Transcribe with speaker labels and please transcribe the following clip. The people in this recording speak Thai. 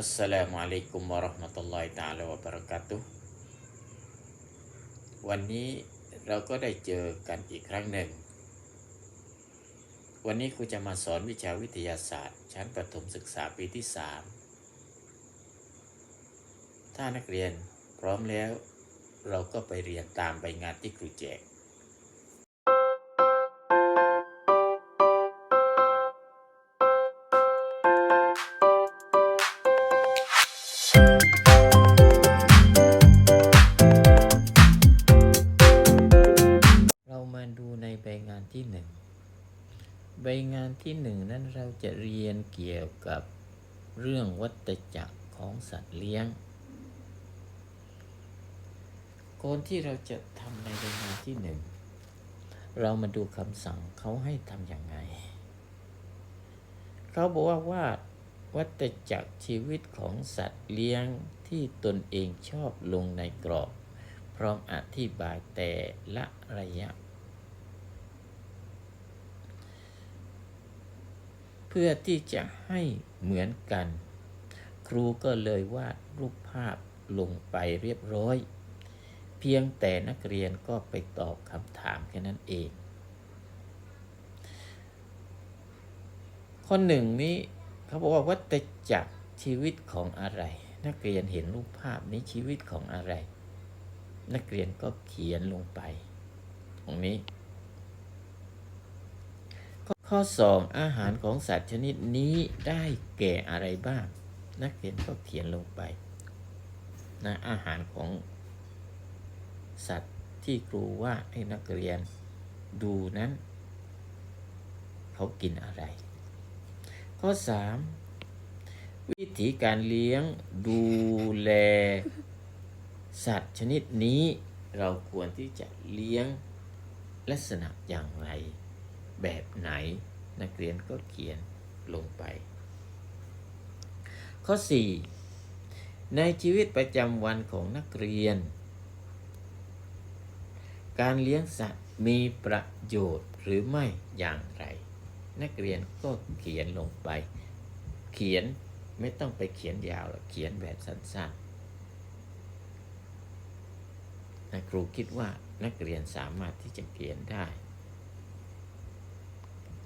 Speaker 1: อัสสลามุอะลัยกุมวะเราะห์มะตุลลอฮิตะอาลาวะบะเราะกาตุฮ์วันนี้เราก็ได้เจอกันอีกครั้งหนึ่ง วันนี้ครูจะมาสอนวิชาวิทยาศาสตร์ ชั้นประถมศึกษาปีที่ 3 ถ้านักเรียนพร้อมแล้ว เราก็ไปเรียนตามใบงานที่ครูแจก ที่หนึ่งใบงานที่หนึ่งนั้นเราจะเรียนเกี่ยวกับเรื่องวัฏจักรของสัตว์เลี้ยงก่อนที่เราจะทำในใบงานที่หนึ่งเรามาดูคำสั่งเขาให้ทำอย่างไง เขาบอกว่าว่าวัฏจักรชีวิตของสัตว์เลี้ยงที่ตนเองชอบลงในกรอบ พร้อมอธิบายแต่ละระยะ พื่อที่จะให้เหมือนกัน ครูก็เลยวาดรูปภาพลงไปเรียบร้อย เพียงแต่นักเรียนก็ไปตอบคำถามแค่นั้นเอง ข้อหนึ่งนี้เขาบอกว่าวัฏจักรชีวิตของอะไร นักเรียนเห็นรูปภาพนี้ชีวิตของอะไร นักเรียนก็เขียนลงไป ตรงนี้ ข้อสองอาหารของสัตว์ชนิดนี้ได้แก่อะไรบ้าง นักเรียนก็เขียนลงไปนะอาหารของสัตว์ที่ครูว่าให้นักเรียนดูนั้น เขากินอะไร ข้อสามวิธีการเลี้ยงดูแล สัตว์ชนิดนี้เราควรที่จะเลี้ยงลักษณะอย่างไร แบบไหน นักเรียนก็เขียนลงไป ข้อ 4 ในชีวิตประจำวันของนักเรียน การเลี้ยงสัตว์มีประโยชน์หรือไม่อย่างไร นักเรียนก็เขียนลงไป เขียนไม่ต้องไปเขียนยาวหรอกเขียนแบบสั้นๆนะครูคิดว่านักเรียนสามารถที่จะเขียนได้